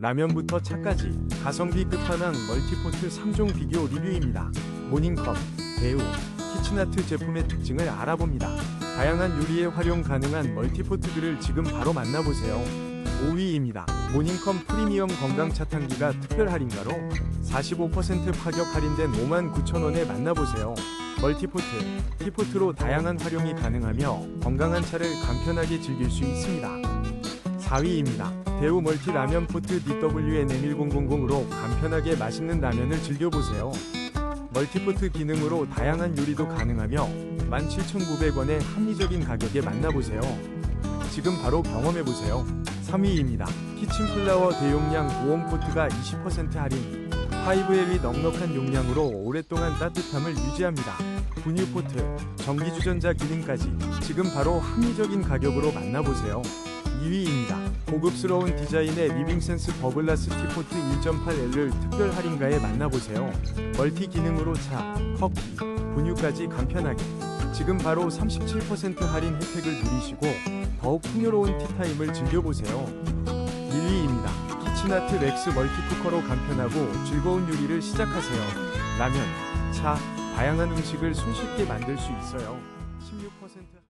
라면부터 차까지 가성비 끝판왕 멀티포트 3종 비교 리뷰입니다. 모닝컵, 대우, 키친아트 제품의 특징을 알아봅니다. 다양한 요리에 활용 가능한 멀티포트들을 지금 바로 만나보세요. 5위입니다. 모닝컴 프리미엄 건강차탕기가 특별 할인가로 45% 파격 할인된 59,000원에 만나보세요. 멀티포트, 티포트로 다양한 활용이 가능하며 건강한 차를 간편하게 즐길 수 있습니다. 4위입니다. 대우 멀티 라면 포트 DWN1000으로 간편하게 맛있는 라면을 즐겨보세요. 멀티포트 기능으로 다양한 요리도 가능하며 17,900원의 합리적인 가격에 만나보세요. 지금 바로 경험해보세요. 3위입니다. 키친플라워 대용량 보온 포트가 20% 할인. 5L이 넉넉한 용량으로 오랫동안 따뜻함을 유지합니다. 분유 포트, 전기주전자 기능까지 지금 바로 합리적인 가격으로 만나보세요. 2위입니다. 고급스러운 디자인의 리빙센스 버블라스 티포트 1.8L을 특별 할인가에 만나보세요. 멀티 기능으로 차, 커피, 분유까지 간편하게 지금 바로 37% 할인 혜택을 누리시고 더욱 풍요로운 티타임을 즐겨보세요. 1위입니다. 키친아트 렉스 멀티쿠커로 간편하고 즐거운 요리를 시작하세요. 라면, 차, 다양한 음식을 손쉽게 만들 수 있어요. 16%